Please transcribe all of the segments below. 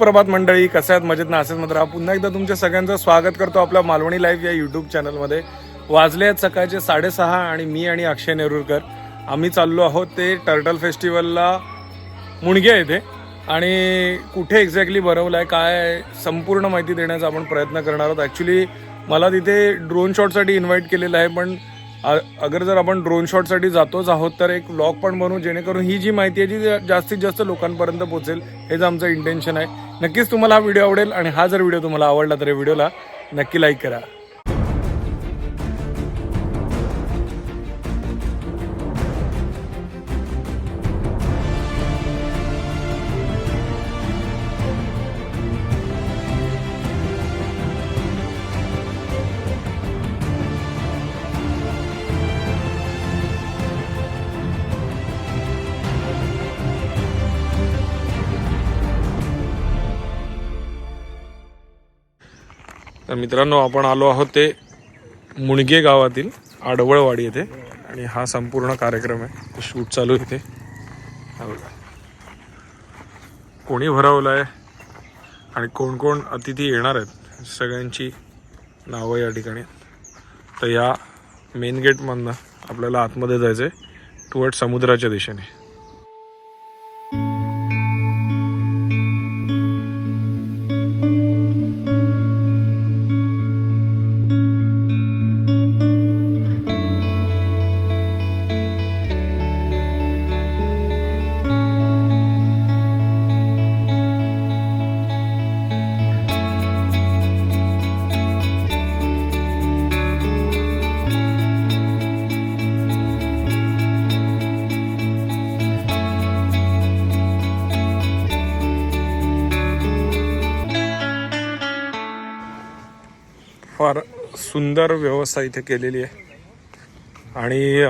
सुप्रभात मंडळी कसे आहेत? मजेत ना? असेच मात्र पुन्हा एकदा तुमच्या सगळ्यांचं स्वागत करतो आपल्या मालवणी लाईव्ह या यूट्यूब चॅनलमध्ये वाजले आहेत सकाळचे साडेसहा आणि मी आणि अक्षय नेरुरकर आम्ही चाललो आहोत ते टर्टल फेस्टिवलला मुणगे येथे आणि कुठे एक्झॅक्टली भरवलं आहे काय संपूर्ण माहिती देण्याचा आपण प्रयत्न करणार आहोत. ॲक्च्युली मला तिथे ड्रोन शॉटसाठी इन्व्हाइट केलेलं आहे पण अगर जर आपण ड्रोन शॉटसाठी जातोच आहोत तर एक व्लॉग पण बनवू जेणेकरून ही जी माहिती आहे जी जास्तीत जास्त लोकांपर्यंत पोहोचेल हेच आमचं इंटेन्शन आहे. नक्कीच तुम्हाला हा व्हिडिओ आवडेल आणि हा जर व्हिडिओ तुम्हाला आवडला तर या व्हिडिओला नक्की लाईक करा. तर मित्रांनो आपण आलो आहोत ते मुणगे गावातील आडवळवाडी येथे. आणि हा संपूर्ण कार्यक्रम आहे. शूट चालू आहे इथे. कोणी भरवलं आहे आणि कोण कोण अतिथी येणार आहेत सगळ्यांची नावं या ठिकाणी. तर या मेन गेटमधनं आपल्याला आतमध्ये जायचं आहे टुवर्ड समुद्राच्या दिशेने. सुंदर व्यवस्था इथे केलेली आहे. आणि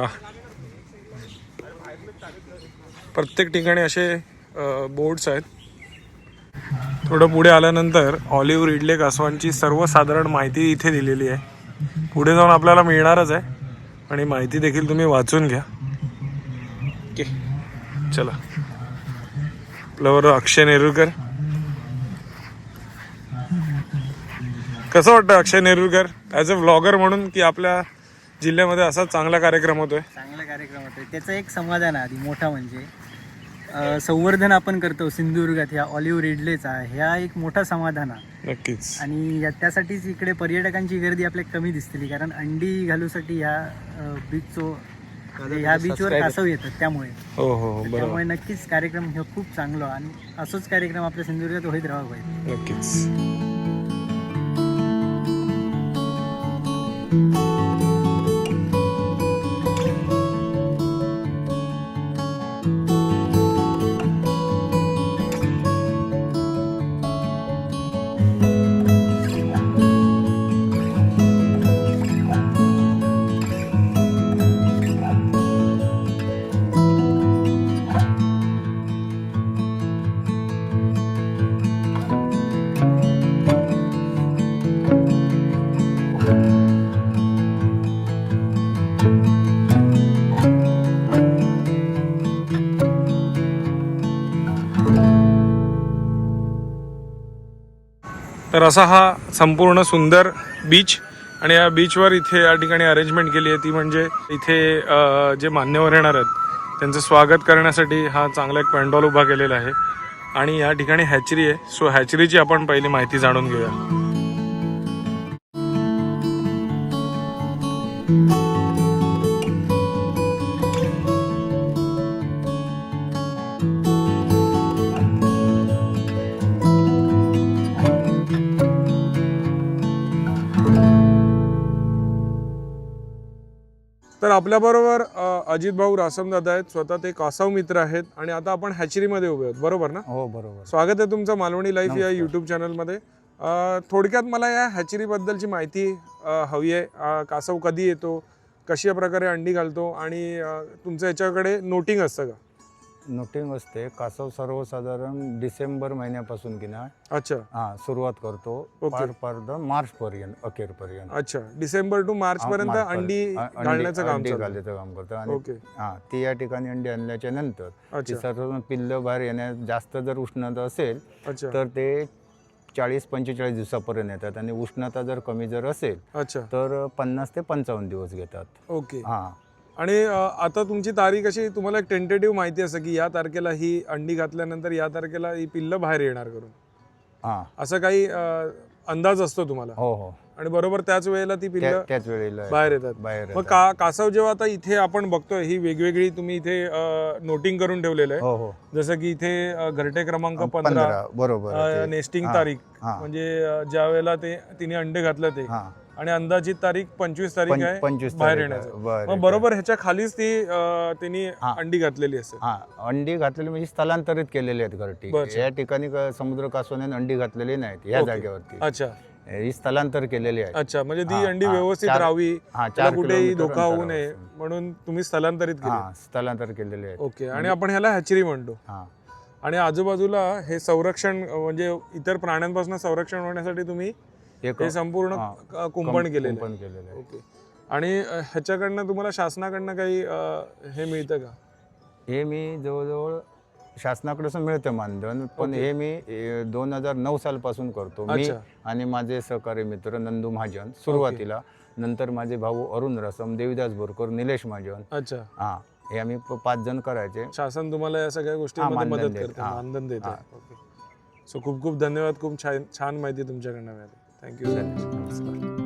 प्रत्येक ठिकाणी असे बोर्ड्स आहेत. थोडं पुढे आल्यानंतर ऑलिव्ह रिडले कासवांची सर्वसाधारण माहिती इथे दिलेली आहे. पुढे जाऊन आपल्याला मिळणारच आहे. आणि माहिती देखील तुम्ही वाचून घ्या. ओके. चला. आपल्यावर अक्षय नेरुरकर कसं वाटतं Akshay Nerurkar as a vlogger म्हणून की आपल्या जिल्ह्यामध्ये असा चांगला कार्यक्रम होतोय? चांगला कार्यक्रम होतोय. त्याचं एक समाधान आहे आधी मोठा म्हणजे. अं, संवर्धन आपण करतो सिंधुदुर्गात ह्या ऑलिव्ह रिडलेचा. ह्या एक मोठा समाधान आहे. नक्कीच. आणि या- त्यासाठीच इकडे पर्यटकांची गर्दी आपल्याला कमी दिसतेली कारण अंडी घालूसाठी ह्या बीचचो ह्या बीचवर कासव येतात त्यामुळे. हो हो हो बरोबर. त्यामुळे नक्कीच कार्यक्रम हे खूप चांगला आणि असंच कार्यक्रम आपल्या सिंधुदुर्गात होत राहावा पाहिजे. नक्कीच. Música तर असा हा संपूर्ण सुंदर बीच आणि या बीचवर इथे या ठिकाणी अरेंजमेंट केली आहे. ती म्हणजे इथे जे मान्यवर येणार आहेत त्यांचं स्वागत करण्यासाठी हा चांगला एक पॅन्डॉल उभा केलेला आहे. आणि या ठिकाणी हॅचरी आहे. सो हॅचरीची आपण पहिली माहिती जाणून घेऊया. आपल्याबरोबर अजित भाऊ रासमदादा आहेत. स्वतः ते कासाव मित्र आहेत. आणि आता आपण हॅचरीमध्ये उभे आहोत. बरोबर ना? हो बरोबर. स्वागत आहे तुमचं मालवणी लाईफ या युट्यूब चॅनलमध्ये थोडक्यात मला या हॅचरीबद्दलची माहिती हवी आहे. कासव कधी येतो? कशा प्रकारे अंडी घालतो? आणि तुमचं याच्याकडे नोटिंग असतं का? नोटिंग असते. कासव सर्वसाधारण डिसेंबर महिन्यापासून की ना अच्छा. हा सुरुवात करतो. पार पार मार्च पर्यंत अखेर पर्यंत अच्छा. डिसेंबर टू मार्च पर्यंत अंडी घालण्याचं काम अंडी घालण्याचं काम करतो. आणि हा ती या ठिकाणी अंडी आणल्याच्या नंतर ती सर्व पिल्ल बाहेर येण्यास जास्त जर उष्णता असेल अच्छा. तर ते चाळीस पंचेचाळीस दिवसापर्यंत येतात आणि उष्णता जर कमी जर असेल अच्छा. तर पन्नास ते पंचावन्न दिवस घेतात. ओके. हा. आणि आता तुमची तारीख अशी तुम्हाला एक टेंटेटिव्ह माहिती असं की या तारखेला ही अंडी घातल्यानंतर या तारखेला ही पिल्ल बाहेर येणार करून. हा. असं काही अंदाज असतो तुम्हाला? हो हो. आणि बरोबर त्याच वेळेला ती पिल्ल त्या- त्याच वेळेला बाहेर येतात. बाहेर मग येतात. का कासव जेव्हा आता इथे आपण बघतोय ही वेगवेगळी तुम्ही इथे नोटिंग करून ठेवलेलं आहे. हो हो. जसं की इथे अ, घरटे क्रमांक पंधरा पंधरा. बरोबर. नेस्टिंग हा, तारीख. हा. म्हणजे अ, ज्या वेळेला ते तिने अंडे घातलं ते. हा. आणि अंदाजित तारीख पंचवीस तारीख आहे पंचवीस बाहेर येण्याचं आहे. मग. बरोबर ह्याच्या खालीच ती अ, हा. अंडी घातलेली असेल हा अंडी घातलेली म्हणजे स्थलांतरित केलेले आहेत घरटी बरं. या ठिकाणी क- समुद्र कासवाने अंडी घातलेली नाहीत या ओके. जागेवरती अच्छा ही स्थलांतर केलेली आहे अच्छा म्हणजे ती हा, अंडी हा. व्यवस्थित चार- राहावी हा त्याला कुठेही किलोमीटर धोका होऊ नये. म्हणून तुम्ही स्थलांतरित केली हा स्थलांतर केलेले आहेत ओके आणि आपण ह्याला हॅचरी म्हणतो हा आणि आजूबाजूला हे संरक्षण अ, म्हणजे इतर प्राण्यांपासून संरक्षण होण्यासाठी तुम्ही एक हे संपूर्ण हा. कुंपण केलेलं आहे. कुंपण केलेलं आहे. ओके. आणि अ, ह्याच्याकडनं तुम्हाला शासनाकडनं काही अ, हे मिळतं का? हे मी जवळजवळ शासनाकडे मिळतं मानधन पण ओके. हे मी दोन हजार नऊ सालपासून करतो. मी अच्छा. आणि माझे सहकारी मित्र नंदू महाजन सुरुवातीला. नंतर माझे भाऊ अरुण रसम देवीदास बोरकर निलेश महाजन. अच्छा. हा हे आम्ही प- पाच जण करायचे. शासन तुम्हाला या सगळ्या गोष्टींमध्ये मानधन मदत देतं. करते हा. मानधन देते. ओके. सो खूप खूप धन्यवाद. खूप छान छान माहिती तुमच्याकडनं मिळाली. थँक्यू नमस्कार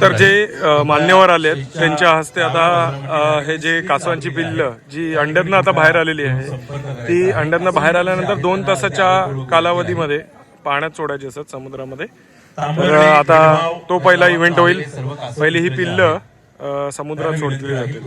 तर जे मान्यवर आले त्यांच्या हस्ते आता हे जे कासवांची पिल्ल जी अंड्यातनं आता बाहेर आलेली आहे ती अंड्यातनं बाहेर आल्यानंतर दोन तासाच्या कालावधीमध्ये पाण्यात सोडायची असतात समुद्रामध्ये. तर आता तो पहिला इव्हेंट होईल. पहिली ही पिल्ल समुद्रात सोडली जातील.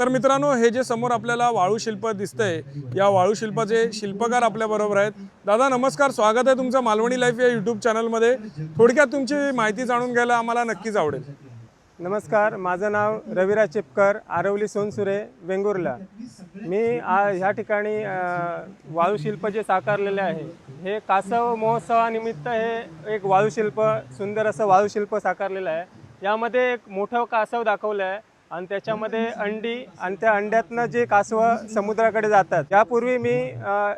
तर मित्रांनो हे जे समोर आपल्याला वाळू शिल्प दिसतंय या वाळू शिल्पाचे शिल्पकार आपल्या बरोबर आहेत. दादा नमस्कार. स्वागत आहे तुमचं मालवणी लाईफ या युट्यूब चॅनलमध्ये. थोडक्यात तुमची माहिती जाणून घ्यायला आम्हाला नक्कीच आवडेल. नमस्कार. माझं नाव रविराज चिपकर आरवली सोनसुरे वेंगुर्ला. मी आ ह्या ठिकाणी वाळूशिल्प जे साकारलेले आहे हे कासव महोत्सवानिमित्त हे एक वाळूशिल्प सुंदर असं वाळूशिल्प साकारलेलं आहे. यामध्ये एक मोठं कासव दाखवलं आहे. आणि त्याच्यामध्ये अंडी आणि त्या अंड्यातनं जे कासवं समुद्राकडे जातात यापूर्वी मी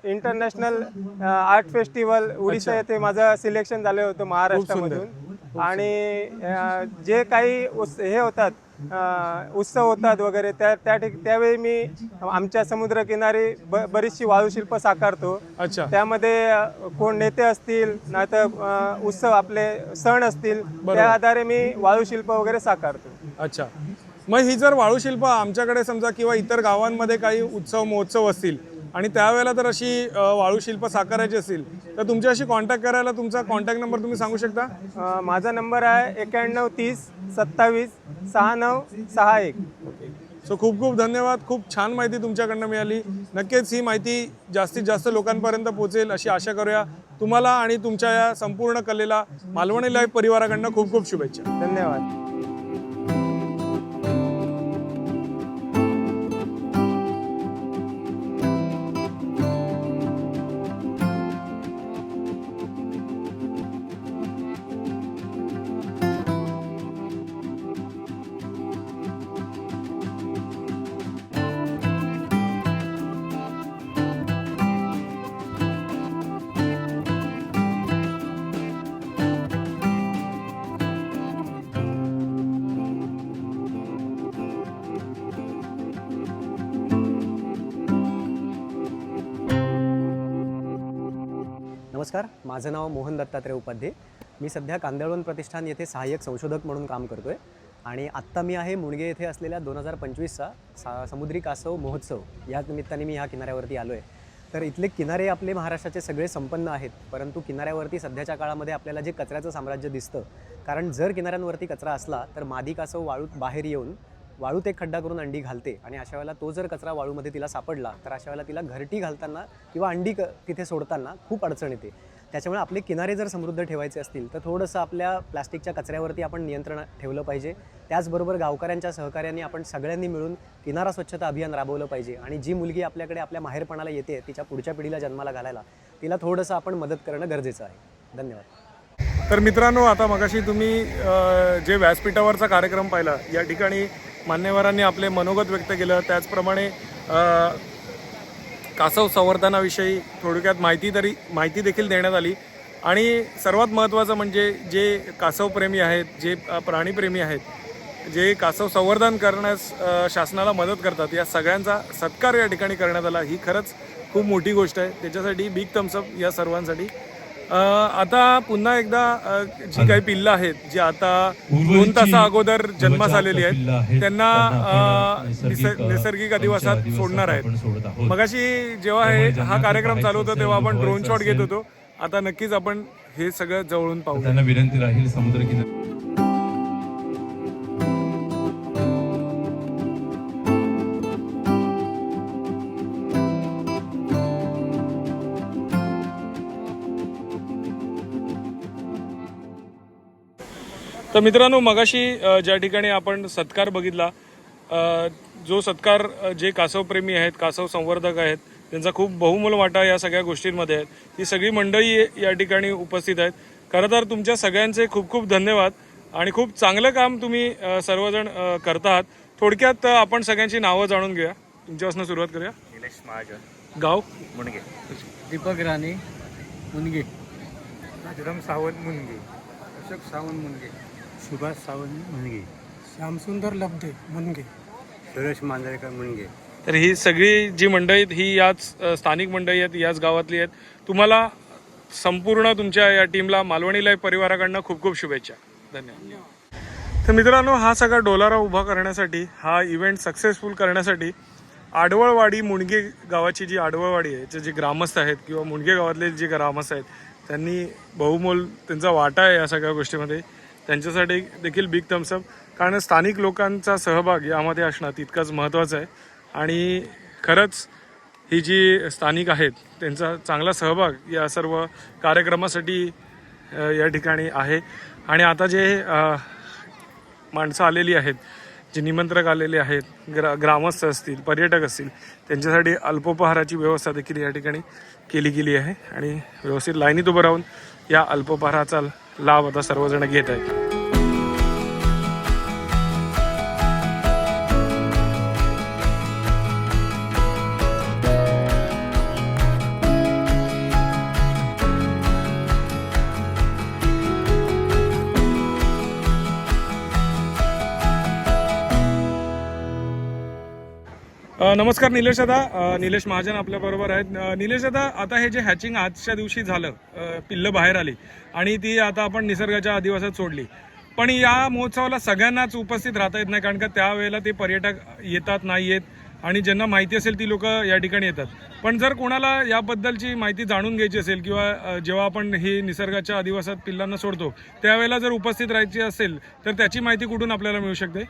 इंटरनॅशनल आर्ट फेस्टिवल उडीसा येथे माझं सिलेक्शन झालं होतं महाराष्ट्रामधून. आणि जे काही उस हे होतात उत्सव होतात वगैरे त्या त्या ठिक त्यावेळी मी आमच्या समुद्रकिनारी ब बरीचशी वाळूशिल्प साकारतो. अच्छा. त्यामध्ये कोण नेते असतील नाहीतर उत्सव आपले सण असतील त्या आधारे मी वाळूशिल्प वगैरे साकारतो. अच्छा. मग ही जर वाळू शिल्प आमच्याकडे समजा किंवा इतर गावांमध्ये काही उत्सव महोत्सव असतील आणि त्यावेळेला जर अशी अ, वाळू शिल्प साकारायची असेल तर तुमच्याशी कॉन्टॅक्ट करायला तुमचा कॉन्टॅक्ट नंबर तुम्ही सांगू शकता? माझा नंबर आहे एक्याण्णव तीस सत्तावीस सहा नऊ सहा एक. सो खूप खूप धन्यवाद. खूप छान माहिती तुमच्याकडनं मिळाली. नक्कीच ही माहिती जास्तीत जास्त लोकांपर्यंत पोहोचेल अशी आशा करूया. तुम्हाला आणि तुमच्या या संपूर्ण कलेला मालवणी लाईव्ह परिवाराकडनं खूप खूप शुभेच्छा. धन्यवाद. नमस्कार. माझं नाव मोहन दत्तात्रय उपाध्ये. मी सध्या कांदळवन प्रतिष्ठान येथे सहाय्यक संशोधक म्हणून काम करतो आहे आणि आत्ता मी आहे मुणगे येथे असलेल्या दोन हजार पंचवीसचा सा समुद्री कासव महोत्सव. या निमित्ताने मी ह्या किनाऱ्यावरती आलो आहे तर इथले किनारे आपले महाराष्ट्राचे सगळे संपन्न आहेत. परंतु किनाऱ्यावरती सध्याच्या काळामध्ये आपल्याला जे कचऱ्याचं साम्राज्य दिसतं. कारण जर किनाऱ्यांवरती कचरा असला तर मादी कासव वाळूत बाहेर येऊन वाळूत एक खड्डा करून अंडी घालते आणि अशा वेळेला तो जर कचरा वाळूमध्ये तिला सापडला तर अशा वेळेला तिला घरटी घालताना किंवा अंडी क तिथे सोडताना खूप अडचण येते. त्याच्यामुळे आपले किनारे जर समृद्ध ठेवायचे असतील तर थोडंसं आपल्या प्लास्टिकच्या कचऱ्यावरती आपण नियंत्रण ठेवलं पाहिजे. त्याचबरोबर गावकऱ्यांच्या सहकार्याने आपण सगळ्यांनी मिळून किनारा स्वच्छता अभियान राबवलं पाहिजे आणि जी मुलगी आपल्याकडे आपल्या माहेरपणाला येते तिच्या पुढच्या पिढीला जन्माला घालायला तिला थोडंसं आपण मदत करणं गरजेचं आहे. धन्यवाद. तर मित्रांनो आता मगाशी तुम्ही जे व्यासपीठावरचा कार्यक्रम पाहिला या ठिकाणी मान्यवरांनी आपले मनोगत व्यक्त केलं. त्याचप्रमाणे कासव संवर्धनाविषयी थोडक्यात माहिती तरी माहिती देखील देण्यात आली. आणि सर्वात महत्त्वाचं म्हणजे जे कासवप्रेमी आहेत जे प्राणीप्रेमी आहेत जे कासव संवर्धन करण्यास शासनाला मदत करतात या सगळ्यांचा सत्कार या ठिकाणी करण्यात आला. ही खरंच खूप मोठी गोष्ट आहे. त्याच्यासाठी बिग थम्सअप या सर्वांसाठी. आता पुन्हा एकदा जी काही पिल्लं आहेत जी आता दोन तासा अगोदर जन्मास आलेली आहेत त्यांना नैसर्गिक अधिवासात सोडणार आहेत. मगाशी जेव्हा हे हा कार्यक्रम चालू होता तेव्हा आपण ड्रोन शॉट घेत होतो. आता नक्कीच आपण हे सगळं जवळून पाहू त्यांना विनंती राहील समुद्र किनारी तर मित्रांनो मगाशी ज्या ठिकाणी आपण सत्कार बघितला जो सत्कार जे कासवप्रेमी आहेत कासव संवर्धक आहेत त्यांचा खूप बहुमोल वाटा या सगळ्या गोष्टींमध्ये आहेत. ही सगळी मंडळी या ठिकाणी उपस्थित आहेत. खरं तर तुमच्या सगळ्यांचे खूप खूप धन्यवाद आणि खूप चांगलं काम तुम्ही सर्वजण अ, करतात. थोडक्यात आपण सगळ्यांची नावं जाणून घेऊया. तुमच्यापासून सुरुवात करूया. निलेश महाजन. गाव? मुणगे दीपक राणे मुनगे. राजराम सावंत मुणगे अशोक सावंत मुनगे. सुभाष सावंत मुनगे. श्यामसुंदर लब्धे मुनगे. सुरेश मांजरेकर मुनगे. तर ही सगळी जी मंडळी आहेत, ही याच अ, स्थानिक मंडळी आहेत याच गावातली आहेत. तुम्हाला संपूर्ण तुमच्या या टीमला मालवणी लाईव्ह परिवाराकडनं खूप खूप शुभेच्छा. धन्यवाद. तर मित्रांनो हा सगळा डोलारा उभा करण्यासाठी हा इव्हेंट सक्सेसफुल करण्यासाठी आडवळवाडी मुणगे गावाची जी आडवळवाडी आहे जे जे ग्रामस्थ आहेत किंवा मुणगे गावातले जे ग्रामस्थ आहेत त्यांनी बहुमोल त्यांचा वाटा आहे या सगळ्या गोष्टीमध्ये. त्यांच्यासाठी देखील बिग थम्सअप कारण स्थानिक लोकांचा सहभाग यामध्ये असणं तितकंच महत्त्वाचं आहे. आणि खरंच ही जी स्थानिक आहेत त्यांचा चांगला सहभाग या सर्व कार्यक्रमासाठी या ठिकाणी आहे. आणि आता जे माणसं आलेली आहेत जे निमंत्रक आलेले आहेत ग्रा ग्रामस्थ असतील पर्यटक असतील त्यांच्यासाठी अल्पोपहाराची व्यवस्था देखील या ठिकाणी केली गेली आहे. आणि व्यवस्थित लाईनीत उभं राहून या अल्पोपहाराचा लाभ आता सर्वजण घेत आहेत. नमस्कार निलेश दादा. निलेश महाजन आपल्या बरोबर आहेत. निलेश दादा आता हे जे हॅचिंग आजच्या दिवशी झालं पिल्लं बाहेर आली आणि ती आता आपण निसर्गाच्या आदिवासात सोडली. पण या महोत्सवाला सगळ्यांनाच उपस्थित राहता येत नाही कारण का त्यावेळेला ते पर्यटक येतात नाही येत. आणि ज्यांना माहिती असेल ती लोक या ठिकाणी येतात. पण जर कोणाला याबद्दलची माहिती जाणून घ्यायची असेल किंवा जेव्हा आपण हे निसर्गाच्या आदिवासात पिल्लांना सोडतो त्यावेळेला जर उपस्थित राहायची असेल तर त्याची माहिती कुठून आपल्याला मिळू शकते?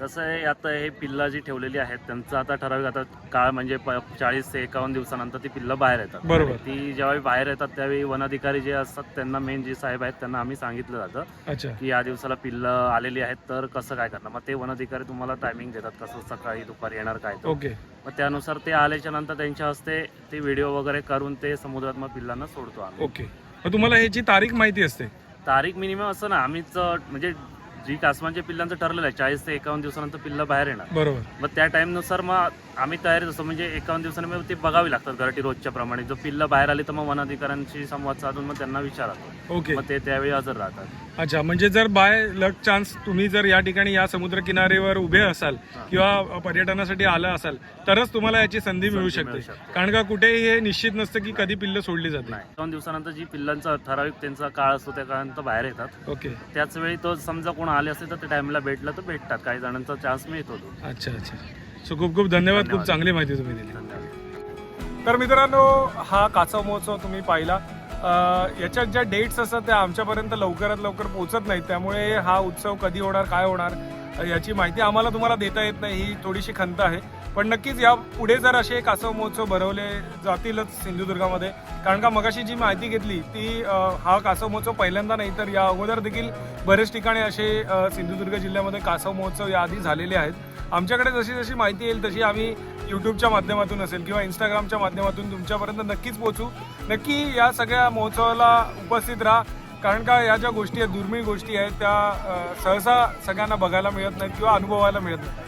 कसं आहे आता हे पिल्लं जी ठेवलेली आहेत त्यांचं आता ठराविक आता काळ म्हणजे चाळीस ते एकावन्न दिवसानंतर ती पिल्लं बाहेर येतात. बरोबर. ती ज्यावेळी बाहेर येतात त्यावेळी वन अधिकारी जे असतात त्यांना मेन जे साहेब आहेत त्यांना आम्ही सांगितलं जातं की या दिवसाला पिल्लं आलेली आहेत तर कसं काय करणार? मग ते वन अधिकारी तुम्हाला टायमिंग देतात कसं सकाळी दुपारी येणार काय. ओके. मग त्यानुसार ते आल्याच्यानंतर त्यांच्या हस्ते ते व्हिडिओ वगैरे करून ते समुद्रात मग पिल्लांना सोडतो आम्ही. ओके. तुम्हाला ह्याची तारीख माहिती असते? तारीख मिनिमम असं ना आम्हीच म्हणजे जी कासवांच्या पिल्लांचं ठरलेलं आहे चाळीस ते एकावन्न दिवसानंतर पिल्लं बाहेर येणार. बरोबर. मग त्या टाईमनुसार मग आम्ही तयारीत असतो म्हणजे एकावन्न दिवसांनी मग ते बघावी लागतात घराटी रोजच्या प्रमाणे. जर पिल्लं बाहेर आली तर मग वन अधिकाऱ्यांशी संवाद साधून मग त्यांना विचारतो ओके. मग ते त्यावेळी हजर राहतात. अच्छा म्हणजे जर बाय लक चान्स तुम्ही जर या ठिकाणी या समुद्र किनारेवर उभे असाल किंवा पर्यटनासाठी आला असाल तरच तुम्हाला याची संधी मिळू शकते. कारण का कुठेही हे निश्चित नसतं की कधी पिल्ल सोडली जाते नाही. दोन दिवसानंतर जी पिल्लांचा ठराविक त्यांचा काळ असतो त्या काळानंतर बाहेर येतात. ओके. त्याच वेळी तो समजा कोण आले असते तर त्या टाइमला भेटलं तर भेटतात. काही जणांचा चान्स मिळतो तो. अच्छा अच्छा. सो खूप खूप धन्यवाद. खूप. चांगली माहिती तुम्ही दिली. तर मित्रांनो हा कासव महोत्सव तुम्ही पाहिला. अं, याच्यात ज्या डेट्स असतात त्या आमच्यापर्यंत लवकरात लवकर पोहोचत नाहीत. त्यामुळे हा उत्सव कधी होणार काय होणार अं, याची माहिती आम्हाला तुम्हाला देता येत नाही. ही थोडीशी खंत आहे. पण नक्कीच या पुढे जर असे कासव महोत्सव भरवले जातीलच सिंधुदुर्गामध्ये. कारण का मगाशी जी माहिती घेतली ती हा कासव महोत्सव पहिल्यांदा नाही तर या अगोदर देखील बरेच ठिकाणी असे सिंधुदुर्ग जिल्ह्यामध्ये कासव महोत्सव याआधी झालेले आहेत. आमच्याकडे जशी जशी माहिती येईल तशी आम्ही यूट्यूबच्या माध्यमातून असेल किंवा इंस्टाग्रामच्या माध्यमातून तुमच्यापर्यंत नक्कीच पोहोचू. नक्की या सगळ्या महोत्सवाला उपस्थित राहा. कारण का या ज्या गोष्टी आहेत दुर्मिळ गोष्टी आहेत त्या सहसा सगळ्यांना बघायला मिळत नाहीत किंवा अनुभवायला मिळत नाही